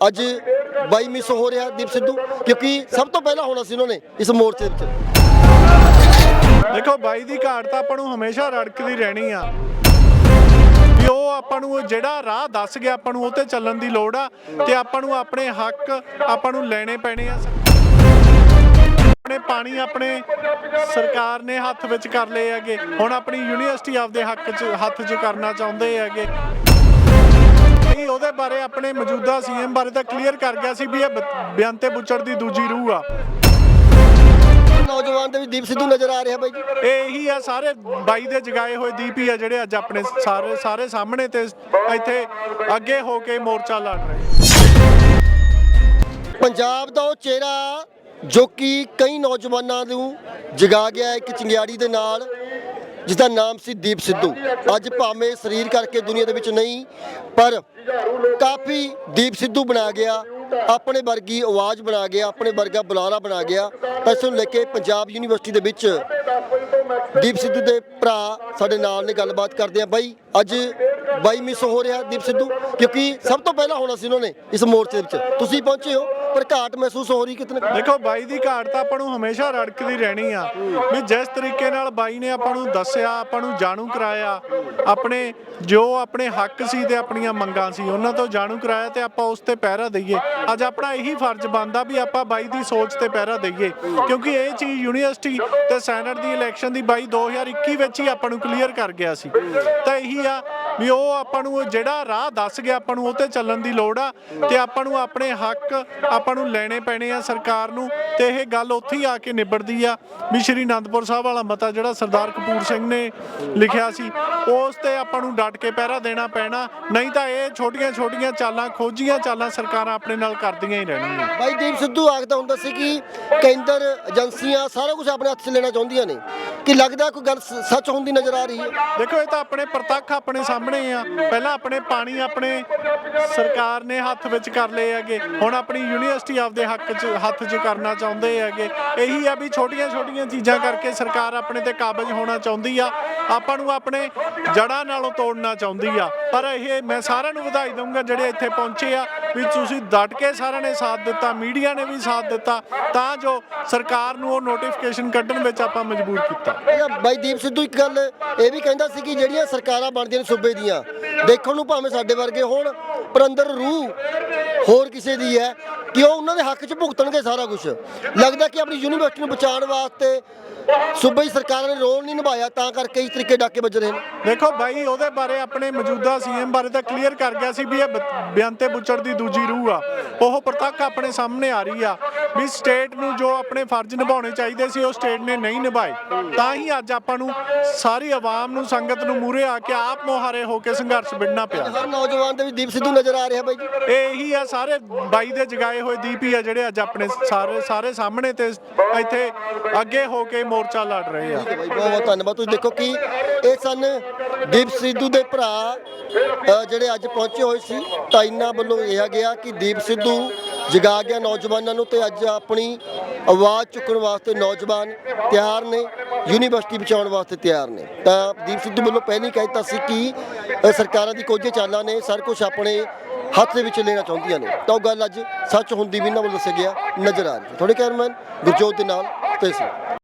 ਅੱਜ ਬਾਈ ਮਿਸ ਹੋ ਰਿਹਾ ਦੀਪ ਸਿੱਧੂ, ਕਿਉਂਕਿ ਸਭ ਤੋਂ ਪਹਿਲਾਂ ਹੋਣਾ ਸੀ ਉਹਨਾਂ ਨੇ ਇਸ ਮੋਰਚੇ ਵਿੱਚ ਦੇਖੋ, ਬਾਈ ਦੀ ਘਾਟ ਤਾਂ ਆਪਾਂ ਨੂੰ ਹਮੇਸ਼ਾ ਰੜਕਦੀ ਰਹਿਣੀ ਆ। ਵੀ ਉਹ ਆਪਾਂ ਨੂੰ ਜਿਹੜਾ ਰਾਹ ਦੱਸ ਗਿਆ ਆਪਾਂ ਨੂੰ, ਉਹ ਤੇ ਚੱਲਣ ਦੀ ਲੋੜ ਆ ਤੇ ਆਪਾਂ ਨੂੰ ਆਪਣੇ ਹੱਕ ਆਪਾਂ ਨੂੰ ਲੈਣੇ ਪੈਣੇ ਆ। ਆਪਣੇ ਪਾਣੀ ਆਪਣੇ ਸਰਕਾਰ ਨੇ ਹੱਥ ਵਿੱਚ ਕਰ ਲਏ ਹੈਗੇ। ਹੁਣ ਆਪਣੀ ਯੂਨੀਵਰਸਿਟੀ ਆਪਦੇ ਹੱਕ 'ਚ, ਹੱਥ 'ਚ ਕਰਨਾ ਚਾਹੁੰਦੇ ਹੈਗੇ। ਨਹੀਂ ਉਹਦੇ ਬਾਰੇ ਆਪਣੇ ਮੌਜੂਦਾ ਸੀਐਮ ਬਾਰੇ ਤਾਂ ਕਲੀਅਰ ਕਰ ਗਿਆ ਸੀ ਵੀ ਇਹ ਬ- ਬੁੱਚੜ ਦੀ ਦੂਜੀ ਰੂਹ ਆ। ਨੌਜਵਾਨ ਦੇ ਵੀ ਦੀਪ ਸਿੱਧੂ ਨਜ਼ਰ ਆ ਰਿਹਾ ਬਾਈ ਜੀ। ਇਹ ਇਹੀ ਆ ਸਾਰੇ ਬਾਈ ਦੇ ਜਗਾਏ ਹੋਏ ਦੀਪ ਹੀ ਆ ਜਿਹੜੇ ਅੱਜ ਆਪਣੇ ਸਾਰੇ ਸਾਰੇ ਸਾਹਮਣੇ ਤੇ ਇੱਥੇ ਅੱਗੇ ਹੋ ਕੇ ਮੋਰਚਾ ਲੜ ਰਹੇ। ਪੰਜਾਬ ਦਾ ਉਹ ਚਿਹਰਾ ਜੋ ਕਿ ਕਈ ਨੌਜਵਾਨਾਂ ਨੂੰ ਜਗਾ ਗਿਆ ਇੱਕ ਚਿੰਗਿਆੜੀ ਦੇ ਨਾਲ। ਜਿਸ ਦਾ ਨਾਮ ਸੀ ਦੀਪ ਸਿੱਧੂ। ਅੱਜ ਭਾਵੇਂ ਸਰੀਰ ਕਰਕੇ ਦੁਨੀਆ ਦੇ ਵਿੱਚ ਨਹੀਂ, ਪਰ ਕਾਫੀ ਦੀਪ ਸਿੱਧੂ ਬਣਾ ਗਿਆ, ਆਪਣੇ ਵਰਗੀ ਆਵਾਜ਼ ਬਣਾ ਗਿਆ, ਆਪਣੇ ਵਰਗਾ ਬੁਲਾਰਾ ਬਣਾ ਗਿਆ। ਇਸ ਨੂੰ ਲੈ ਕੇ ਪੰਜਾਬ ਯੂਨੀਵਰਸਿਟੀ ਦੇ ਵਿੱਚ ਦੀਪ ਸਿੱਧੂ ਦੇ ਭਰਾ ਸਾਡੇ ਨਾਲ ਨੇ ਗੱਲਬਾਤ ਕਰਦੇ ਆ। ਬਾਈ, ਅੱਜ ਬਾਈ ਮਿਸ ਹੋ ਰਿਹਾ ਦੀਪ ਸਿੱਧੂ, ਕਿਉਂਕਿ ਸਭ ਤੋਂ ਪਹਿਲਾਂ ਹੋਣਾ ਸੀ ਉਹਨਾਂ ਨੇ ਇਸ ਮੋਰਚੇ ਵਿੱਚ। ਤੁਸੀਂ ਪਹੁੰਚੇ ਹੋ। ਪਰ ਘਾਟ ਮਹਿਸੂਸ ਹੋ ਰਹੀ ਕਿਤਨੇ ਦੇਖੋ, ਬਾਈ ਦੀ ਘਾਟ ਤਾਂ ਆਪਾਂ ਨੂੰ ਹਮੇਸ਼ਾ ਰੜਕਦੀ ਰਹਿਣੀ ਆ। ਵੀ ਜਿਸ ਤਰੀਕੇ ਨਾਲ ਬਾਈ ਨੇ ਆਪਾਂ ਨੂੰ ਦੱਸਿਆ, ਆਪਾਂ ਨੂੰ ਜਾਣੂ ਕਰਾਇਆ, ਆਪਣੇ ਜੋ ਆਪਣੇ ਹੱਕ ਸੀ ਤੇ ਆਪਣੀਆਂ ਮੰਗਾਂ ਸੀ, ਉਹਨਾਂ ਤੋਂ ਜਾਣੂ ਕਰਾਇਆ ਤੇ ਆਪਾਂ ਉਸ ਤੇ ਪਹਿਰਾ ਦਈਏ। ਅੱਜ ਆਪਣਾ ਇਹੀ ਫਰਜ਼ ਬਣਦਾ ਵੀ ਆਪਾਂ ਬਾਈ ਦੀ ਸੋਚ ਤੇ ਪਹਿਰਾ ਦਈਏ। ਕਿਉਂਕਿ ਇਹ ਚੀਜ਼ ਯੂਨੀਵਰਸਿਟੀ ਤੇ ਸੈਨੇਟ ਦੀ ਇਲੈਕਸ਼ਨ ਦੀ ਬਾਈ 2021 ਵਿੱਚ ਹੀ ਆਪਾਂ ਨੂੰ ਕਲੀਅਰ ਕਰ ਗਿਆ ਸੀ। ਤਾਂ ਇਹੀ ਆ ਵੀ ਉਹ ਆਪਾਂ ਨੂੰ ਜਿਹੜਾ ਰਾਹ ਦੱਸ ਗਿਆ ਆਪਾਂ ਨੂੰ ਉਹ ਤੇ ਚੱਲਣ ਦੀ ਲੋੜ ਆ ਤੇ ਆਪਾਂ ਨੂੰ ਆਪਣੇ ਹੱਕ ਆਪਾਂ ਨੂੰ ਲੈਣੇ ਪੈਣੇ ਆ ਸਰਕਾਰ ਨੂੰ ਤੇ ਇਹ ਗੱਲ ਉੱਥੇ ਹੀ ਆ ਕੇ ਨਿਬੜਦੀ ਆ। ਵੀ ਸ਼੍ਰੀ ਅਨੰਦਪੁਰ ਸਾਹਿਬ ਵਾਲਾ ਮਤਾ ਜਿਹੜਾ ਸਰਦਾਰ ਕਪੂਰ ਸਿੰਘ ਨੇ ਲਿਖਿਆ ਸੀ ਉਸ ਤੇ ਆਪਾਂ ਨੂੰ ਡਟ ਕੇ ਪਹਿਰਾ ਦੇਣਾ ਪੈਣਾ ਨਹੀਂ ਤਾਂ ਇਹ ਛੋਟੀਆਂ ਛੋਟੀਆਂ ਚਾਲਾਂ ਖੋਜੀਆਂ ਚਾਲਾਂ ਸਰਕਾਰਾਂ ਆਪਣੇ ਨਾਲ ਕਰਦੀਆਂ ਹੀ ਰਹਿਣਗੀਆਂ। ਬਾਈ ਦੀਪ ਸਿੱਧੂ ਆਖਦਾ ਹੁੰਦਾ ਸੀ ਕਿ ਕੇਂਦਰ ਏਜੰਸੀਆਂ ਸਾਰਾ ਕੁਝ ਆਪਣੇ ਹੱਥ 'ਚ ਲੈਣਾ ਚਾਹੁੰਦੀਆਂ ਨੇ ਕਿ ਲੱਗਦਾ ਕੋਈ ਗੱਲ ਸੱਚ ਹੁੰਦੀ ਨਜ਼ਰ ਆ ਰਹੀ ਹੈ? ਦੇਖੋ ਇਹ ਤਾਂ ਆਪਣੇ ਪ੍ਰਤੱਖ ਆਪਣੇ ਸਾਹਮਣੇ ਆ। ਪਹਿਲਾਂ ਆਪਣੇ ਪਾਣੀ ਆਪਣੇ ਸਰਕਾਰ ਨੇ ਹੱਥ ਵਿੱਚ ਕਰ ਲਏ ਹੈਗੇ। ਹੁਣ ਆਪਣੀ ਯੂਨੀਵਰਸਿਟੀ ਆਪਦੇ ਹੱਕ 'ਚ, ਹੱਥ 'ਚ ਕਰਨਾ ਚਾਹੁੰਦੇ ਹੈਗੇ। ਇਹੀ ਆ ਵੀ ਛੋਟੀਆਂ ਛੋਟੀਆਂ ਚੀਜ਼ਾਂ ਕਰਕੇ ਸਰਕਾਰ ਆਪਣੇ ਤੇ ਕਾਬਜ ਹੋਣਾ ਚਾਹੁੰਦੀ ਆ। ਆਪਾਂ ਨੂੰ ਆਪਣੇ ਜੜ੍ਹਾਂ ਨਾਲੋਂ ਤੋੜਨਾ ਚਾਹੁੰਦੀ ਆ। ਪਰ ਇਹ ਮੈਂ ਸਾਰਿਆਂ ਨੂੰ ਵਧਾਈ ਦਊਂਗਾ ਜਿਹੜੇ ਇੱਥੇ ਪਹੁੰਚੇ ਆ। ਵੀ ਤੁਸੀਂ ਡਟ ਕੇ ਸਾਰਿਆਂ ਨੇ ਸਾਥ ਦਿੱਤਾ, ਮੀਡੀਆ ਨੇ ਵੀ ਸਾਥ ਦਿੱਤਾ, ਤਾਂ ਜੋ ਸਰਕਾਰ ਨੂੰ ਉਹ ਨੋਟੀਫਿਕੇਸ਼ਨ ਕੱਢਣ ਵਿੱਚ ਆਪਾਂ ਮਜਬੂਰ ਕੀਤਾ। ਬਾਈ ਦੀਪ ਸਿੱਧੂ, ਇੱਕ ਗੱਲ ਇਹ ਵੀ ਕਹਿੰਦਾ ਸੀ ਕਿ ਜਿਹੜੀਆਂ ਸਰਕਾਰਾਂ ਬਣਦੀਆਂ ਨੇ ਸੂਬੇ ਦੀਆਂ, ਦੇਖਣ ਨੂੰ ਭਾਵੇਂ ਸਾਡੇ ਵਰਗੇ ਹੋਣ ਪਰ ਅੰਦਰ ਰੂਹ ਹੋਰ ਕਿਸੇ ਦੀ ਹੈ ਕਿ ਉਹ ਉਹਨਾਂ ਦੇ ਹੱਕ 'ਚ ਭੁਗਤਣਗੇ ਸਾਰਾ ਕੁਝ ਲੱਗਦਾ ਕਿ ਆਪਣੀ ਯੂਨੀਵਰਸਿਟੀ ਨੂੰ ਬਚਾਉਣ ਵਾਸਤੇ ਸੂਬੇ ਸਰਕਾਰਾਂ ਨੇ ਰੋਲ ਨਹੀਂ ਨਿਭਾਇਆ, ਤਾਂ ਕਰਕੇ ਇਸ ਤਰੀਕੇ ਡਾਕੇ ਵੱਜ ਰਹੇ ਨੇ। ਦੇਖੋ ਬਾਈ, ਉਹਦੇ ਬਾਰੇ ਆਪਣੇ ਮੌਜੂਦਾ ਸੀਐਮ ਬਾਰੇ ਤਾਂ ਕਲੀਅਰ ਕਰ ਗਿਆ ਸੀ ਵੀ ਇਹ ਬ- ਬਿਆੰਤੇ ਬੁੱਚੜ ਦੀ ਦੂਜੀ ਰੂਹ ਆ। ਉਹ ਪ੍ਰਤੱਖ ਆਪਣੇ ਸਾਹਮਣੇ ਆ ਰਹੀ ਆ। ਵੀ ਸਟੇਟ ਨੂੰ ਜੋ ਆਪਣੇ ਫਰਜ਼ ਨਿਭਾਉਣੇ ਚਾਹੀਦੇ ਸੀ ਉਹ ਸਟੇਟ ਨੇ ਨਹੀਂ ਨਿਭਾਏ। ਤਾਂ ਹੀ ਅੱਜ ਆਪਾਂ ਨੂੰ ਸਾਰੀ ਆਵਾਮ ਨੂੰ ਸੰਗਤ ਨੂੰ ਮੂਰੇ ਆ ਕੇ ਆਪ ਮੁਹਾਰੇ ਹੋ ਕੇ ਸੰਘਰਸ਼ ਵਿੱਢਣਾ ਪਿਆ। ਹਰ ਨੌਜਵਾਨ ਦੇ ਵੀ ਦੀਪ ਸਿੱਧੂ ਨਜ਼ਰ ਆ ਰਿਹਾ ਬਾਈ ਜੀ। ਇਹ ਇਹੀ ਆ ਸਾਰੇ ਬਾਈ ਦੇ ਜਗਾਏ ਹੋਏ ਦੀਪ ਹੀ ਆ ਜਿਹੜੇ ਅੱਜ ਆਪਣੇ ਸਾਰੇ ਸਾਰੇ ਸਾਹਮਣੇ ਤੇ ਇੱਥੇ ਅੱਗੇ ਹੋ ਕੇ ਮੋਰਚਾ ਲੜ ਰਹੇ ਆ। ਹੈ ਬਾਈ ਬਹੁਤ ਬਹੁਤ ਧੰਨਵਾਦ। ਤੁਸੀਂ ਦੇਖੋ ਕਿ ਇਹ ਸਨ ਦੀਪ ਸਿੱਧੂ ਦੇ ਭਰਾ ਜਿਹੜੇ ਅੱਜ ਪਹੁੰਚੇ ਹੋਏ ਸੀ। ਤਾਂ ਇਹਨਾਂ ਵੱਲੋਂ ਇਹ ਗਿਆ ਕਿ ਦੀਪ ਸਿੱਧੂ ਜਗਾ ਗਿਆ ਨੌਜਵਾਨਾਂ ਨੂੰ ਤੇ ਅੱਜ ਆਪਣੀ ਆਵਾਜ਼ ਚੁੱਕਣ ਵਾਸਤੇ ਨੌਜਵਾਨ ਤਿਆਰ ਨੇ, ਯੂਨੀਵਰਸਿਟੀ ਬਚਾਉਣ ਵਾਸਤੇ ਤਿਆਰ ਨੇ। ਤਾਂ ਦੀਪ ਸਿੱਧੂ ਵੱਲੋਂ ਪਹਿਲਾਂ ਹੀ ਕਹਿ ਦਿੱਤਾ ਸੀ ਕਿ ਸਰਕਾਰਾਂ ਦੀ ਕੋਝੇ ਚਾਲਾਂ ਨੇ, ਸਾਰ ਕੁਝ ਆਪਣੇ ਹੱਥ ਦੇ ਵਿੱਚ ਲੈਣਾ ਚਾਹੁੰਦੀਆਂ ਨੇ। ਤਾਂ ਉਹ ਗੱਲ ਅੱਜ ਸੱਚ ਹੁੰਦੀ ਵੀ ਇਹਨਾਂ ਵੱਲੋਂ ਦੱਸਿਆ ਗਿਆ, ਨਜ਼ਰ ਆ ਰਹੀ ਹੈ। ਥੋੜੇ ਕੈਮਰਾਮੈਨ ਗੁਰਜੋਤ ਦੇ ਨਾਲ ਤੇ ਸੀ